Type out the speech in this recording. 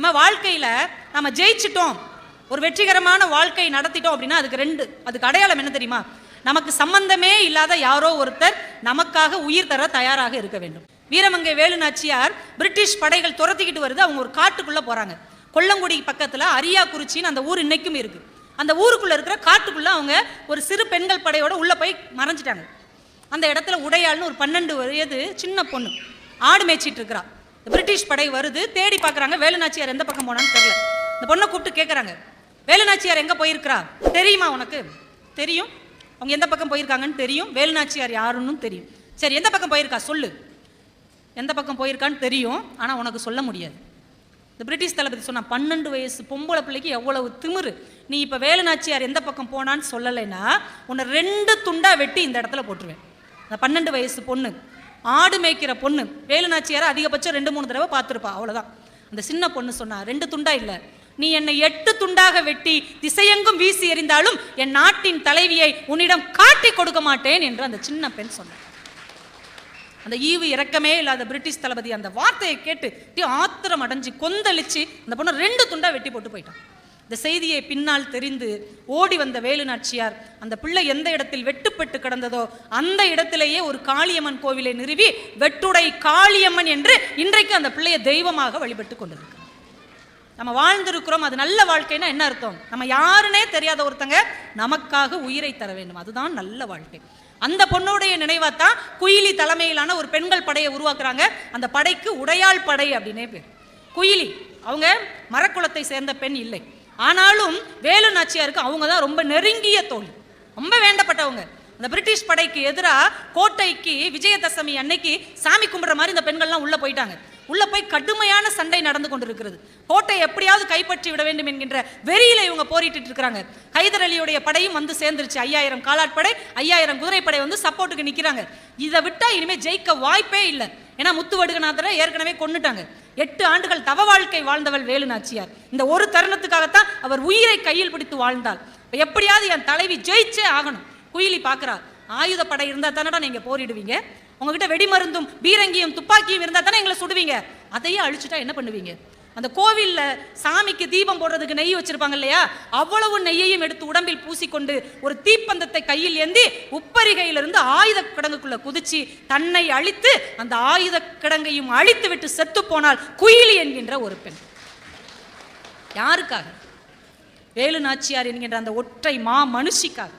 நம்ம வாழ்க்கையில் நம்ம ஜெயிச்சிட்டோம். ஒரு வெற்றிகரமான வாழ்க்கை நடத்திட்டோம் அப்படின்னா அதுக்கு ரெண்டு. அதுக்கு அடையாளம் என்ன தெரியுமா? நமக்கு சம்பந்தமே இல்லாத யாரோ ஒருத்தர் நமக்காக உயிர் தர தயாராக இருக்க வேண்டும். வீரமங்கை வேலுநாச்சியார் பிரிட்டிஷ் படைகள் துரத்திக்கிட்டு வருது. அவங்க ஒரு காட்டுக்குள்ளே போகிறாங்க கொல்லங்குடி பக்கத்தில் அரியாக்குறிச்சின்னு அந்த ஊர் இன்னைக்கும் இருக்குது அந்த ஊருக்குள்ளே இருக்கிற காட்டுக்குள்ளே அவங்க ஒரு சிறு பெண்கள் படையோட உள்ளே போய் மறைஞ்சிட்டாங்க. அந்த இடத்துல உடையாள்னு ஒரு பன்னெண்டு வயது சின்ன பொண்ணு. ஆடு மேய்ச்சிட்டு இருக்கிறா. பிரிட்டிஷ் படை வருது தேடி பார்க்குறாங்க வேலுநாச்சியார் எந்த பக்கம் போனான்னு தெரியல. இந்த பொண்ணை கூப்பிட்டு கேட்குறாங்க வேலுநாச்சியார் எங்கே போயிருக்கிறா? தெரியுமா உனக்கு? தெரியும். அவங்க எந்த பக்கம் போயிருக்காங்கன்னு தெரியும். வேலுநாச்சியார் யாருன்னு தெரியும். சரி எந்த பக்கம் போயிருக்கா? சொல்லு. எந்த பக்கம் போயிருக்கான்னு தெரியும் ஆனால் உனக்கு சொல்ல முடியாது. இந்த பிரிட்டிஷ் தளபதி சொன்னால் பன்னெண்டு வயசு பொம்பளை பிள்ளைக்கு எவ்வளவு திமிரு. நீ இப்போ வேலுநாச்சியார் எந்த பக்கம் போனான்னு சொல்லலைன்னா உன்னை ரெண்டு துண்டாக வெட்டி இந்த இடத்துல போட்டுருவேன். அந்த பன்னெண்டு வயசு பொண்ணு. ஆடு மேய்க்கிற பொண்ணு வேலுநாச்சியார் அதிகபட்சம் ரெண்டு மூணு தடவை பார்த்துருப்பா அவ்வளோதான் அந்த சின்ன பொண்ணு சொன்னா ரெண்டு துண்டா இல்லை. நீ என்னை எட்டு துண்டாக வெட்டி திசையெங்கும் வீசி எறிந்தாலும் என் நாட்டின் தலைவியை உன்னிடம் காட்டி கொடுக்க மாட்டேன் என்று அந்த சின்ன பெண் சொன்னார் அந்த ஈவு இறக்கமே இல்லாத பிரிட்டிஷ் தளபதி அந்த வார்த்தையை கேட்டு ஆத்திரம் அடைஞ்சு கொந்தளிச்சு அந்த பொண்ணை ரெண்டு துண்டா வெட்டி போட்டு போயிட்டான். இந்த செய்தியை பின்னால் தெரிந்து ஓடி வந்த வேலு நாச்சியார் அந்த பிள்ளை எந்த இடத்தில் வெட்டுப்பட்டு கிடந்ததோ அந்த இடத்திலேயே ஒரு காளியம்மன் கோவிலை நிறுவி வெட்டுடை காளியம்மன் என்று இன்றைக்கு அந்த பிள்ளையை தெய்வமாக வழிபட்டு கொண்டிருக்கு நம்ம வாழ்ந்திருக்கிறோம் அது நல்ல வாழ்க்கைன்னா என்ன அர்த்தம்? நம்ம யாருனே தெரியாத ஒருத்தங்க நமக்காக உயிரை தர வேண்டும். அதுதான் நல்ல வாழ்க்கை. அந்த பொண்ணுடைய நினைவாத்தான் குயிலி தலைமையிலான ஒரு பெண்கள் படையை உருவாக்குறாங்க. அந்த படைக்கு உடையாள் படை அப்படின்னே பேர். குயிலி அவங்க மரக்குளத்தை சேர்ந்த பெண் இல்லை. ஆனாலும் வேலு நாச்சியாருக்கு அவங்க தான் ரொம்ப நெருங்கிய தோழி. ரொம்ப வேண்டப்பட்டவங்க. அந்த பிரிட்டிஷ் படைக்கு எதிராக கோட்டைக்கு விஜயதசமி அன்னைக்கு சாமி கும்பிட்ற மாதிரி இந்த பெண்கள்லாம் உள்ளே போயிட்டாங்க. உள்ளே போய் கடுமையான சண்டை நடந்து கொண்டிருக்கிறது. கோட்டை எப்படியாவது கைப்பற்றி விட வேண்டும் என்கின்ற வெறியில் இவங்க போரிட்டு இருக்கிறாங்க. ஹைதர் அலியுடைய படையும் வந்து சேர்ந்துருச்சு. ஐயாயிரம் காலாட்படை ஐயாயிரம் குதிரைப்படை வந்து சப்போர்ட்டுக்கு நிற்கிறாங்க இதை விட்டால் இனிமேல் ஜெயிக்க வாய்ப்பே இல்லை. ஏன்னா முத்துவடுகநாதரை ஏற்கனவே கொண்டுட்டாங்க எட்டு ஆண்டுகள் தவ வாழ்க்கை வாழ்ந்தவள் வேலு நாச்சியார் இந்த ஒரு தருணத்துக்காகத்தான் அவர் உயிரை கையில் பிடித்து வாழ்ந்தாள். எப்படியாவது என் தலைவி ஜெயிச்சே ஆகணும். குயிலி பார்க்கறா ஆயுதப்படை இருந்தால் தானடா நீங்கள் போரிடுவீங்க? உங்ககிட்ட வெடிமருந்தும் பீரங்கியும் துப்பாக்கியும் இருந்தால் தானே எங்களை சுடுவீங்க? அதையே அழிச்சுட்டா என்ன பண்ணுவீங்க? அந்த கோவிலில் சாமிக்கு தீபம் போடுறதுக்கு நெய் வச்சுருப்பாங்க இல்லையா? அவ்வளவு நெய்யையும் எடுத்து உடம்பில் பூசிக்கொண்டு ஒரு தீப்பந்தத்தை கையில் ஏந்தி உப்பரிகையிலிருந்து ஆயுத கிடங்குக்குள்ளே குதிச்சு தன்னை அழித்து அந்த ஆயுத கிடங்கையும் அழித்து விட்டு செத்து போனால் குயிலி என்கின்ற ஒரு பெண். யாருக்காக? வேலு நாச்சியார் என்கின்ற அந்த ஒற்றை மா மனுஷிக்காக